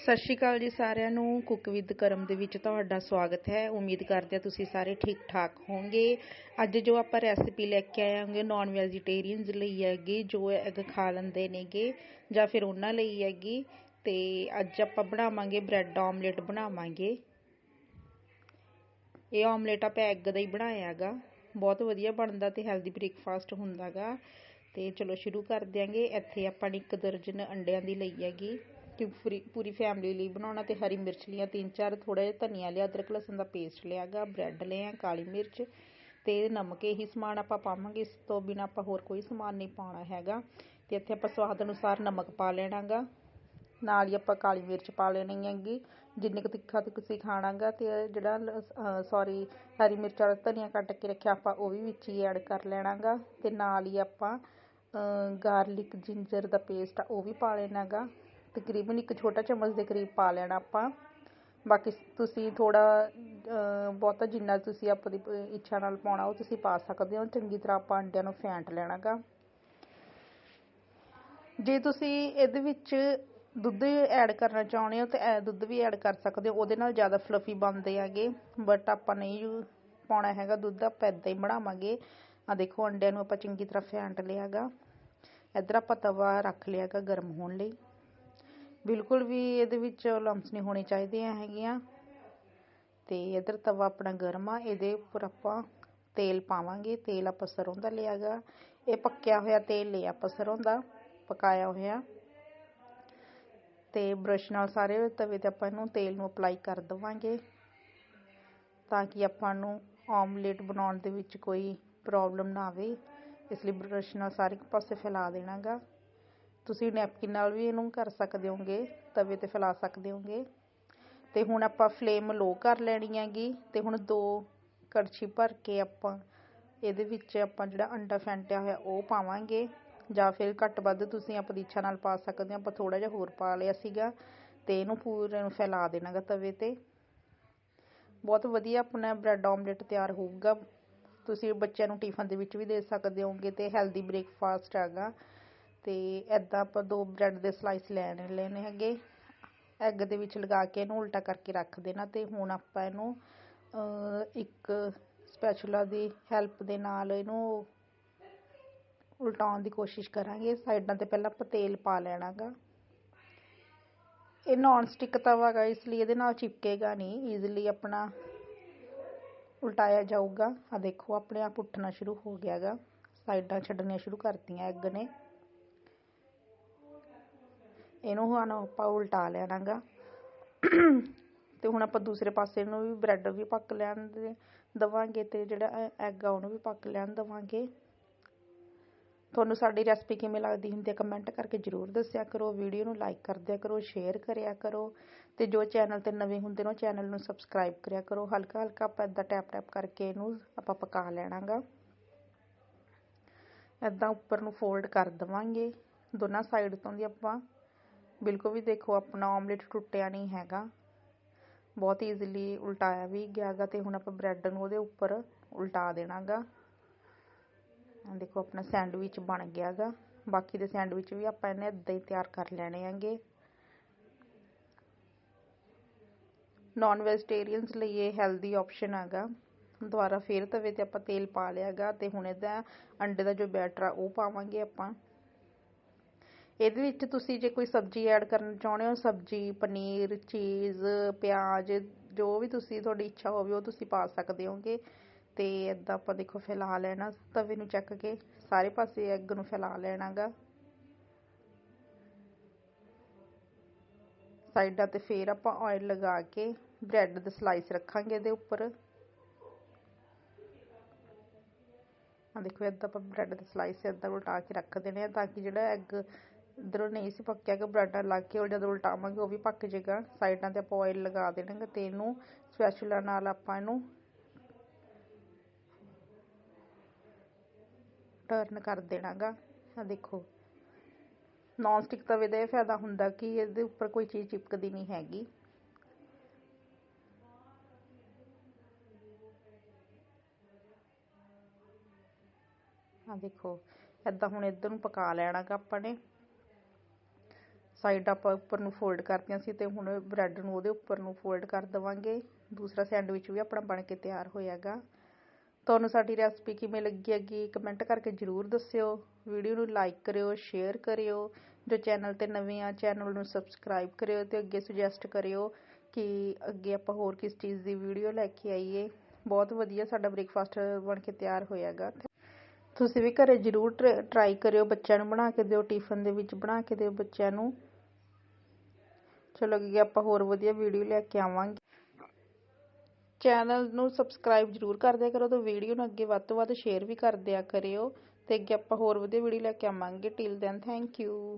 ਸਤਿ ਸ਼੍ਰੀ ਅਕਾਲ ਜੀ ਸਾਰਿਆਂ ਨੂੰ। ਕੁੱਕ ਵਿਦ ਕਰਮ ਦੇ ਵਿੱਚ ਤੁਹਾਡਾ ਸਵਾਗਤ ਹੈ। ਉਮੀਦ ਕਰਦੇ ਹਾਂ ਤੁਸੀਂ ਸਾਰੇ ਠੀਕ ਠਾਕ ਹੋਵੋਗੇ। ਅੱਜ ਜੋ ਆਪਾਂ ਰੈਸਿਪੀ ਲੈ ਕੇ ਆਏ ਹਾਂਗੇ ਨਾਨ ਵੈਜੀਟੇਰੀਅਨਸ ਲਈ ਹੈਗੀ, ਜੋ ਐਗ ਖਾ ਲੈਂਦੇ ਨੇਗੇ, ਜਾਂ ਫਿਰ ਉਹਨਾਂ ਲਈ ਹੈਗੀ, ਤੇ ਅੱਜ ਆਪਾਂ ਬਣਾਵਾਂਗੇ ਬ੍ਰੈਡ ਆਮਲੇਟ ਬਣਾਵਾਂਗੇ। ਇਹ ਆਮਲੇਟ ਆਪਾਂ ਐਗ ਦਾ ਹੀ ਬਣਾਇਆ ਹੈਗਾ। ਬਹੁਤ ਵਧੀਆ ਬਣਦਾ ਤੇ ਹੈਲਦੀ ਬ੍ਰੇਕਫਾਸਟ ਹੁੰਦਾਗਾ। ਤੇ ਚਲੋ ਸ਼ੁਰੂ ਕਰ ਦਿਆਂਗੇ ਇੱਥੇ ਆਪਾਂ ਨੇ ਇੱਕ ਦਰਜਨ ਅੰਡਿਆਂ ਦੀ ਲਈ ਹੈਗੀ। ਕਿ ਪੂਰੀ ਫੈਮਿਲੀ ਲਈ ਬਣਾਉਣਾ ਅਤੇ ਹਰੀ ਮਿਰਚ ਲਈਆਂ ਤਿੰਨ ਚਾਰ, ਥੋੜ੍ਹਾ ਜਿਹਾ ਧਨੀਆ ਲਿਆ, ਅਦਰਕ, ਲਸਣ ਦਾ ਪੇਸਟ ਲਿਆ ਗਾ ਬ੍ਰੈਡ ਲਿਆ ਕਾਲੀ ਮਿਰਚ ਅਤੇ ਨਮਕ, ਇਹੀ ਸਮਾਨ ਆਪਾਂ ਪਾਵਾਂਗੇ, ਇਸ ਤੋਂ ਬਿਨਾਂ ਆਪਾਂ ਹੋਰ ਕੋਈ ਸਮਾਨ ਨਹੀਂ ਪਾਉਣਾ ਹੈਗਾ। ਅਤੇ ਇੱਥੇ ਆਪਾਂ ਸਵਾਦ ਅਨੁਸਾਰ ਨਮਕ ਪਾ ਲੈਣਾ ਗਾ ਨਾਲ ਹੀ ਆਪਾਂ ਕਾਲੀ ਮਿਰਚ ਪਾ ਲੈਣੀ ਹੈਗੀ, ਜਿੰਨੇ ਕੁ ਤਿੱਖਾ ਤੁਸੀਂ ਖਾਣਾ ਗਾ ਅਤੇ ਜਿਹੜਾ ਸੌਰੀ ਹਰੀ ਮਿਰਚ ਵਾਲਾ ਧਨੀਆ ਕੱਟ ਕੇ ਰੱਖਿਆ ਆਪਾਂ ਉਹ ਵੀ ਵਿੱਚ ਹੀ ਐਡ ਕਰ ਲੈਣਾ ਗਾ ਅਤੇ ਨਾਲ ਹੀ ਆਪਾਂ ਗਾਰਲਿਕ ਜਿੰਜਰ ਦਾ ਪੇਸਟ ਉਹ ਵੀ ਪਾ ਲੈਣਾ ਗਾ ਤਕਰੀਬਨ ਇੱਕ ਛੋਟਾ ਚਮਚ ਦੇ ਕਰੀਬ ਪਾ ਲੈਣਾ ਆਪਾਂ। ਬਾਕੀ ਤੁਸੀਂ ਥੋੜ੍ਹਾ ਬਹੁਤਾ ਜਿੰਨਾ ਤੁਸੀਂ ਆਪਣੀ ਇੱਛਾ ਨਾਲ ਪਾਉਣਾ, ਉਹ ਤੁਸੀਂ ਪਾ ਸਕਦੇ ਹੋ। ਚੰਗੀ ਤਰ੍ਹਾਂ ਆਪਾਂ ਅੰਡਿਆਂ ਨੂੰ ਫੈਂਟ ਲੈਣਾ ਗਾ ਜੇ ਤੁਸੀਂ ਇਹਦੇ ਵਿੱਚ ਦੁੱਧ ਐਡ ਕਰਨਾ ਚਾਹੁੰਦੇ ਹੋ, ਤਾਂ ਦੁੱਧ ਵੀ ਐਡ ਕਰ ਸਕਦੇ ਹੋ। ਉਹਦੇ ਨਾਲ ਜ਼ਿਆਦਾ ਫਲਫੀ ਬਣਦੇ ਹੈਗੇ। ਬਟ ਆਪਾਂ ਨਹੀਂ ਪਾਉਣਾ ਹੈਗਾ ਦੁੱਧ, ਆਪਾਂ ਇਦਾਂ ਹੀ ਬਣਾਵਾਂਗੇ। ਆ ਦੇਖੋ, ਅੰਡਿਆਂ ਨੂੰ ਆਪਾਂ ਚੰਗੀ ਤਰ੍ਹਾਂ ਫੈਂਟ ਲਿਆਗਾ। ਇੱਧਰ ਆਪਾਂ ਤਵਾ ਰੱਖ ਲਿਆਗਾ ਗਰਮ ਹੋਣ ਲਈ। ਬਿਲਕੁਲ ਵੀ ਇਹਦੇ ਵਿੱਚ ਲੰਪਸ ਨਹੀਂ ਹੋਣੇ ਚਾਹੀਦੇ ਹੈਗੀਆਂ। ਤੇ ਇਧਰ ਤਵਾ ਆਪਣਾ ਗਰਮ ਆ, ਇਹਦੇ ਉੱਪਰ ਆਪਾਂ ਤੇਲ ਪਾਵਾਂਗੇ। ਤੇਲ ਆਪਾਂ ਸਰੋਂ ਦਾ ਲਿਆਗਾ। ਇਹ ਪੱਕਿਆ ਹੋਇਆ ਤੇਲ ਲਿਆ ਆਪਾਂ ਸਰੋਂ ਦਾ, ਪਕਾਇਆ ਹੋਇਆ। ਤੇ ਬ੍ਰਸ਼ ਨਾਲ ਸਾਰੇ ਤਵੇ ਤੇ ਆਪਾਂ ਇਹਨੂੰ ਤੇਲ ਨੂੰ ਅਪਲਾਈ ਕਰ ਦਵਾਂਗੇ। ਤਾਂ ਕਿ ਆਪਾਂ ਨੂੰ ਆਮਲੇਟ ਬਣਾਉਣ ਦੇ ਵਿੱਚ ਕੋਈ ਪ੍ਰੋਬਲਮ ਨਾ ਆਵੇ। ਇਸ ਲਈ ਬ੍ਰਸ਼ ਨਾਲ ਸਾਰੇ ਪਾਸੇ ਫੈਲਾ ਦੇਣਾਗਾ। ਤੁਸੀਂ ਨੈਪਕਿਨ ਨਾਲ ਵੀ ਇਹਨੂੰ ਕਰ ਸਕਦੇ ਹੋਗੇ, ਤਵੇ ਤੇ ਫੈਲਾ ਸਕਦੇ ਹੋਗੇ। ਅਤੇ ਹੁਣ ਆਪਾਂ ਫਲੇਮ ਲੋ ਕਰ ਲੈਣੀ ਹੈਗੀ ਅਤੇ ਹੁਣ ਦੋ ਕੜਛੀ ਭਰ ਕੇ ਆਪਾਂ ਇਹਦੇ ਵਿੱਚ ਆਪਾਂ ਜਿਹੜਾ ਅੰਡਾ ਫੈਂਟਿਆ ਹੋਇਆ ਉਹ ਪਾਵਾਂਗੇ, ਜਾਂ ਫਿਰ ਘੱਟ ਵੱਧ ਤੁਸੀਂ ਆਪਣੀ ਇੱਛਾ ਨਾਲ ਪਾ ਸਕਦੇ ਹੋ। ਆਪਾਂ ਥੋੜ੍ਹਾ ਜਿਹਾ ਹੋਰ ਪਾ ਲਿਆ ਸੀਗਾ ਅਤੇ ਇਹਨੂੰ ਪੂਰੇ ਨੂੰ ਫੈਲਾ ਦੇਣਾਗਾ ਤਵੇ ਤੇ। ਬਹੁਤ ਵਧੀਆ ਆਪਣਾ ਬ੍ਰੈਡ ਆਮਲੇਟ ਤਿਆਰ ਹੋਊਗਾ। ਤੁਸੀਂ ਬੱਚਿਆਂ ਨੂੰ ਟਿਫਨ ਦੇ ਵਿੱਚ ਵੀ ਦੇ ਸਕਦੇ ਹੋਗੇ ਅਤੇ ਹੈਲਦੀ ਬ੍ਰੇਕਫਾਸਟ ਹੈਗਾ। ਅਤੇ ਇੱਦਾਂ ਆਪਾਂ ਦੋ ਬ੍ਰੈਡ ਦੇ ਸਲਾਈਸ ਲੈ ਲੈਣੇ ਹੈਗੇ। ਐੱਗ ਦੇ ਵਿੱਚ ਲਗਾ ਕੇ ਇਹਨੂੰ ਉਲਟਾ ਕਰਕੇ ਰੱਖ ਦੇਣਾ ਅਤੇ ਹੁਣ ਆਪਾਂ ਇਹਨੂੰ ਇੱਕ ਸਪੈਚੂਲਾ ਦੀ ਹੈਲਪ ਦੇ ਨਾਲ ਇਹਨੂੰ ਉਲਟਾਉਣ ਦੀ ਕੋਸ਼ਿਸ਼ ਕਰਾਂਗੇ। ਸਾਈਡਾਂ ਤੇ ਪਹਿਲਾਂ ਆਪਾਂ ਤੇਲ ਪਾ ਲੈਣਾਗਾ। ਇਹ ਨਾਨ ਸਟਿਕ ਤਵਾ ਗਾ ਇਸ ਲਈ ਇਹਦੇ ਨਾਲ ਚਿਪਕੇਗਾ ਨਹੀਂ ਈਜ਼ੀਲੀ ਆਪਣਾ ਉਲਟਾਇਆ ਜਾਊਗਾ। ਆ ਦੇਖੋ, ਆਪਣੇ ਆਪ ਉੱਠਣਾ ਸ਼ੁਰੂ ਹੋ ਗਿਆਗਾ। ਸਾਈਡਾਂ ਛੱਡਣੀਆਂ ਸ਼ੁਰੂ ਕਰਤੀਆਂ ਐਗ ਨੇ। ਇਹਨੂੰ ਹੁਣ ਆਪਾਂ ਉਲਟਾ ਲੈਣਾ ਗਾ ਅਤੇ ਹੁਣ ਆਪਾਂ ਦੂਸਰੇ ਪਾਸੇ ਨੂੰ ਵੀ ਬ੍ਰੈਡ ਵੀ ਪੱਕ ਲੈਣ ਦੇ ਦੇਵਾਂਗੇ ਅਤੇ ਜਿਹੜਾ ਐੱਗ ਆ ਉਹਨੂੰ ਵੀ ਪੱਕ ਲੈਣ ਦੇਵਾਂਗੇ। ਤੁਹਾਨੂੰ ਸਾਡੀ ਰੈਸਪੀ ਕਿਵੇਂ ਲੱਗਦੀ ਹੁੰਦੀ ਹੈ ਕਮੈਂਟ ਕਰਕੇ ਜ਼ਰੂਰ ਦੱਸਿਆ ਕਰੋ। ਵੀਡੀਓ ਨੂੰ ਲਾਈਕ ਕਰਦਿਆ ਕਰੋ ਸ਼ੇਅਰ ਕਰਿਆ ਕਰੋ। ਅਤੇ ਜੋ ਚੈਨਲ ਤੇ ਨਵੇਂ ਹੁੰਦੇ ਨੇ ਉਹ ਚੈਨਲ ਨੂੰ ਸਬਸਕ੍ਰਾਈਬ ਕਰਿਆ ਕਰੋ। ਹਲਕਾ ਹਲਕਾ ਆਪਾਂ ਇਦਾਂ ਟੈਪ ਟੈਪ ਕਰਕੇ ਇਹਨੂੰ ਆਪਾਂ ਪਕਾ ਲੈਣਾਗਾ। ਇਦਾਂ ਉੱਪਰ ਨੂੰ ਫੋਲਡ ਕਰ ਦਵਾਂਗੇ। ਦੋਨਾਂ ਸਾਈਡ ਤੋਂ ਦੀ ਆਪਾਂ ਬਿਲਕੁਲ ਵੀ ਦੇਖੋ, ਆਪਣਾ ਆਮਲੇਟ ਟੁੱਟਿਆ ਨਹੀਂ ਹੈਗਾ। ਬਹੁਤ ਈਜ਼ੀਲੀ ਉਲਟਾਇਆ ਵੀ ਗਿਆ ਗਾ ਅਤੇ ਹੁਣ ਆਪਾਂ ਬ੍ਰੈਡ ਨੂੰ ਉਹਦੇ ਉੱਪਰ ਉਲਟਾ ਦੇਣਾ ਗਾ ਦੇਖੋ, ਆਪਣਾ ਸੈਂਡਵਿਚ ਬਣ ਗਿਆ ਗਾ। ਬਾਕੀ ਦੇ ਸੈਂਡਵਿਚ ਵੀ ਆਪਾਂ ਇਹਨੇ ਇਦਾਂ ਹੀ ਤਿਆਰ ਕਰ ਲੈਣੇ ਹੈਗੇ। ਨਾਨ ਵੈਜੀਟੇਰੀਅਨਸ ਲਈ ਇਹ ਹੈਲਦੀ ਆਪਸ਼ਨ ਹੈਗਾ। ਦੁਬਾਰਾ ਫੇਰ ਤਵੇ ਤੇ ਆਪਾਂ ਤੇਲ ਪਾ ਲਿਆਗਾ ਤੇ ਹੁਣ ਇਹਦਾ ਅੰਡੇ ਦਾ ਜੋ ਬੈਟਰ ਆ, ਉਹ ਪਾਵਾਂਗੇ ਆਪਾਂ। ਇਹਦੇ ਵਿੱਚ ਤੁਸੀਂ ਜੇ ਕੋਈ ਸਬਜ਼ੀ ਐਡ ਕਰਨਾ ਚਾਹੁੰਦੇ ਹੋ, ਸਬਜ਼ੀ, ਪਨੀਰ, ਚੀਜ਼, ਪਿਆਜ਼, ਜੋ ਵੀ ਤੁਸੀਂ ਤੁਹਾਡੀ ਇੱਛਾ ਹੋਵੇ, ਉਹ ਤੁਸੀਂ ਪਾ ਸਕਦੇ ਹੋਗੇ। ਅਤੇ ਇੱਦਾਂ ਆਪਾਂ ਦੇਖੋ ਫੈਲਾ ਲੈਣਾ, ਤਵੇ ਨੂੰ ਚੱਕ ਕੇ ਸਾਰੇ ਪਾਸੇ ਐੱਗ ਨੂੰ ਫੈਲਾ ਲੈਣਾ ਗਾ ਸਾਈਡਾਂ ਤੇ ਫੇਰ ਆਪਾਂ ਆਇਲ ਲਗਾ ਕੇ ਬ੍ਰੈਡ ਦੇ ਸਲਾਈਸ ਰੱਖਾਂਗੇ ਇਹਦੇ ਉੱਪਰ। ਆ ਦੇਖੋ ਇੱਦਾਂ ਆਪਾਂ ਬ੍ਰੈਡ ਦੇ ਸਲਾਈਸ ਇੱਦਾਂ ਉਲਟਾ ਕੇ ਰੱਖ ਦੇਣੇ ਆ ਤਾਂ ਕਿ ਜਿਹੜਾ ਐਗ ਇਧਰੋਂ ਨਹੀਂ ਸੀ ਪੱਕਿਆ ਕਿ ਬ੍ਰੈਡ ਲੱਗ ਕੇ ਉਹ ਜਦੋਂ ਉਲਟਾਵਾਂਗੇ ਉਹ ਵੀ ਪੱਕ ਜਾਏਗਾ। ਸਾਈਡਾਂ ਤੇ ਆਪਾਂ ਆਇਲ ਲਗਾ ਦੇਣਾਗਾ ਤੇ ਇਹਨੂੰ ਸਪੈਚੂਲਾ ਨਾਲ ਆਪਾਂ ਇਹਨੂੰ ਟਰਨ ਕਰ ਦੇਣਾਗਾ। ਆ ਦੇਖੋ ਨੌਨ ਸਟਿਕ ਤਵੇ ਦਾ ਇਹ ਫਾਇਦਾ ਹੁੰਦਾ ਕਿ ਇਹਦੇ ਉੱਪਰ ਕੋਈ ਚੀਜ਼ ਚਿਪਕਦੀ ਨਹੀਂ ਹੈਗੀ। ਆ ਦੇਖੋ ਇਦਾਂ ਹੁਣ ਇਧਰ ਨੂੰ ਪਕਾ ਲੈਣਾਗਾ ਆਪਾਂ ਨੇ। ਸਾਈਡ ਆਪਾਂ ਉੱਪਰ ਨੂੰ ਫੋਲਡ ਕਰਤੀਆਂ ਸੀ ਤੇ ਹੁਣ ਬ੍ਰੈਡ ਨੂੰ ਉਹਦੇ ਉੱਪਰ ਨੂੰ ਫੋਲਡ ਕਰ ਦੇਵਾਂਗੇ। ਦੂਸਰਾ ਸੈਂਡਵਿਚ ਵੀ ਆਪਣਾ ਬਣ ਕੇ ਤਿਆਰ ਹੋਇਆਗਾ। ਤੁਹਾਨੂੰ ਸਾਡੀ ਰੈਸਪੀ ਕਿਵੇਂ ਲੱਗੀ ਹੈਗੀ ਕਮੈਂਟ ਕਰਕੇ ਜਰੂਰ ਦੱਸਿਓ। ਵੀਡੀਓ ਨੂੰ ਲਾਈਕ ਕਰਿਓ ਸ਼ੇਅਰ ਕਰਿਓ। ਜੋ ਚੈਨਲ ਤੇ ਨਵੇਂ ਆ ਚੈਨਲ ਨੂੰ ਸਬਸਕ੍ਰਾਈਬ ਕਰਿਓ ਤੇ ਅੱਗੇ ਸੁਜੈਸਟ ਕਰਿਓ ਕਿ ਅੱਗੇ ਆਪਾਂ ਹੋਰ ਕਿਸ ਚੀਜ਼ ਦੀ ਵੀਡੀਓ ਲੈ ਕੇ ਆਈਏ। ਬਹੁਤ ਵਧੀਆ ਸਾਡਾ ਬ੍ਰੇਕਫਾਸਟ ਬਣ ਕੇ ਤਿਆਰ ਹੋਇਆਗਾ। ਤੁਸੀਂ ਵੀ ਘਰੇ ਜਰੂਰ ਟਰਾਈ ਕਰਿਓ, ਬੱਚਿਆਂ ਨੂੰ ਬਣਾ ਕੇ ਦਿਓ ਟਿਫਨ ਦੇ ਵਿੱਚ ਬਣਾ ਕੇ ਦਿਓ ਬੱਚਿਆਂ ਨੂੰ। ਚਲੋ ਅੱਗੇ ਆਪਾਂ ਹੋਰ ਵਧੀਆ ਵੀਡੀਓ ਲੈ ਕੇ ਆਵਾਂਗੇ। ਚੈਨਲ ਨੂੰ ਸਬਸਕ੍ਰਾਈਬ ਜਰੂਰ ਕਰ ਦਿਆ ਕਰੋ ਤੇ ਵੀਡੀਓ ਨੂੰ ਅੱਗੇ ਵੱਧ ਤੋਂ ਵੱਧ ਸ਼ੇਅਰ ਵੀ ਕਰ ਦਿਆ ਕਰਿਓ ਤੇ ਅੱਗੇ ਆਪਾਂ ਹੋਰ ਵਧੀਆ ਵੀਡੀਓ ਲੈ ਕੇ ਆਵਾਂਗੇ। Till then thank you